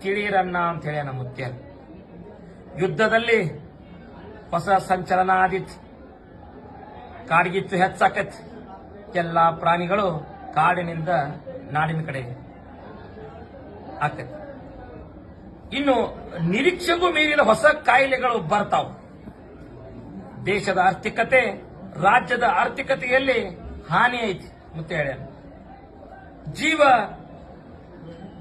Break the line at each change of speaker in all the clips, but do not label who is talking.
ತಿಳಿಯಿರನ್ನ ಅಂತ ನಮ್ಮ ಮುತ್ಯ ಯುದ್ಧದಲ್ಲಿ ಹೊಸ ಸಂಚಲನ ಆದಿತ್ತು ಕಾಡ್ಗಿತ್ತು ಹೆಚ್ಚಾಕತ್. ಎಲ್ಲ ಪ್ರಾಣಿಗಳು ಕಾಡಿನಿಂದ ನಾಡಿನ ಕಡೆ ಆಕೈತಿ. ಇನ್ನು ನಿರೀಕ್ಷೆಗೂ ಮೀರಿದ ಹೊಸ ಕಾಯಿಲೆಗಳು ಬರ್ತಾವ. ದೇಶದ ಆರ್ಥಿಕತೆ, ರಾಜ್ಯದ ಆರ್ಥಿಕತೆಯಲ್ಲಿ ಹಾನಿ ಐತಿ ಮುತ್ತೆ ಜೀವ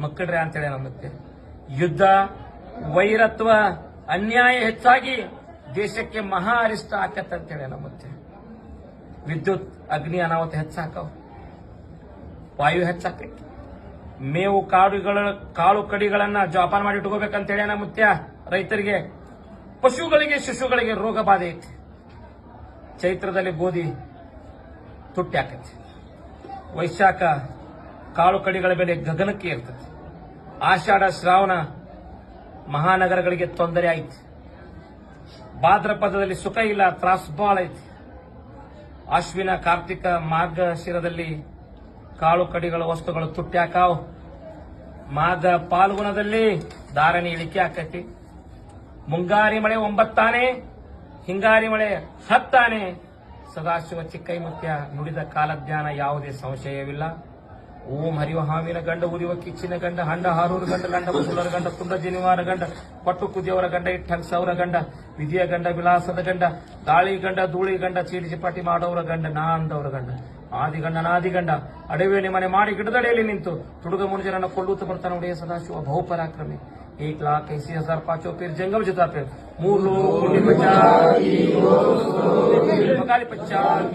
ಮಕ್ಕಳ್ರೆ ಅಂತೇಳಿ ನಮ್ಮತ್ತೆ ಯುದ್ಧ, ವೈರತ್ವ, ಅನ್ಯಾಯ ಹೆಚ್ಚಾಗಿ ದೇಶಕ್ಕೆ ಮಹಾ ಅರಿಷ್ಟ ಆಕತ್ ಅಂತೇಳಿ ನಮ್ಮತ್ತೆ ವಿದ್ಯುತ್, ಅಗ್ನಿ ಅನಾಹುತ ಹೆಚ್ಚಾಕವು. ವಾಯು ಹೆಚ್ಚಾಕೈತಿ. ಮೇವು ಕಾಡುಗಳ, ಕಾಳು ಕಡಿಗಳನ್ನ ಜೋಪಾನ ಮಾಡಿ ಇಟ್ಕೋಬೇಕಂತೇಳಿ ಮುತ್ಯ ರೈತರಿಗೆ? ಪಶುಗಳಿಗೆ, ಶಿಶುಗಳಿಗೆ ರೋಗ ಬಾಧೆ ಐತಿ. ಚೈತ್ರದಲ್ಲಿ ಗೋಧಿ ತುಟ್ಟಿ ಆಕೈತಿ. ವೈಶಾಖ ಕಾಳು ಕಡಿಗಳ ಬೆಲೆ ಗಗನಕ್ಕೆ ಇರ್ತದೆ ಆಷಾಢ, ಶ್ರಾವಣ ಮಹಾನಗರಗಳಿಗೆ ತೊಂದರೆ ಆಯ್ತು. ಭಾದ್ರಪದದಲ್ಲಿ ಸುಖ ಇಲ್ಲ, ತ್ರಾಸ್ ಬಾಳ ಐತಿ. ಅಶ್ವಿನ, ಕಾರ್ತಿಕ ಮಾರ್ಗಶಿರದಲ್ಲಿ ಕಾಳು ಕಡಿಗಳ ವಸ್ತುಗಳು ತುಟ್ಟಿ ಹಾಕಾವ್. ಮಾಘ ಪಾಲ್ಗುಣದಲ್ಲಿ ಧಾರಣಿ ಇಳಿಕೆ ಆಕೈತಿ. ಮುಂಗಾರಿ ಮಳೆ ಒಂಬತ್ತಾನೆ, ಹಿಂಗಾರಿ ಮಳೆ ಹತ್ತಾನೆ. ಸದಾಶಿವ ಚಿಕ್ಕೈಮುತ್ಯ ನುಡಿದ ಕಾಲಜ್ಞಾನ ಯಾವುದೇ ಸಂಶಯವಿಲ್ಲ. ಓಂ ಹರಿವ ಹಾವಿನ ಗಂಡ ಉರಿವ ಕಿಚ್ಚಿನ ಗಂಡ ಹಂಡ ಹಾರೂರು ಗಂಡ ಗಂಡ ಮುಸುಲರ ಗಂಡ, ತುಂಡ ಜನಿವಾರ ಗಂಡ, ಪಟ್ಟು ಕುದಿಯವರ ಗಂಡ, ಇಟ್ಟಂಗ್ ಸೌರ ಗಂಡ, ವಿಧಿಯ ಗಂಡ ವಿಲಾಸದ ಗಂಡ, ದಾಳಿ ಗಂಡ, ಧೂಳಿ ಗಂಡ ಚೀಟಿ ಚಿಪಾಟಿ ಮಾಡೋರ ಗಂಡ ನಾ ಅಂದವರ ಗಂಡ. ಆದಿಗಂಡ ನಾದಿಗಂಡ ಅಡವಿಯಲ್ಲಿ ಮನೆ ಮಾಡಿ ಗಿಡದಡೆಯಲ್ಲಿ ನಿಂತು ತುಡುಗ ಮುನುಜರನ್ನ ಕೊಳ್ಳುತ್ತ ಬರ್ತಾನೆ ಒಡೆಯ ಸದಾಶಿವ ಬಹುಪರಾಕ್ರಮಿ एक लाख ऐसी हजार पांचों फिर जंगम जुता फिर मूल लोग पुण्य पचास मकाली पचास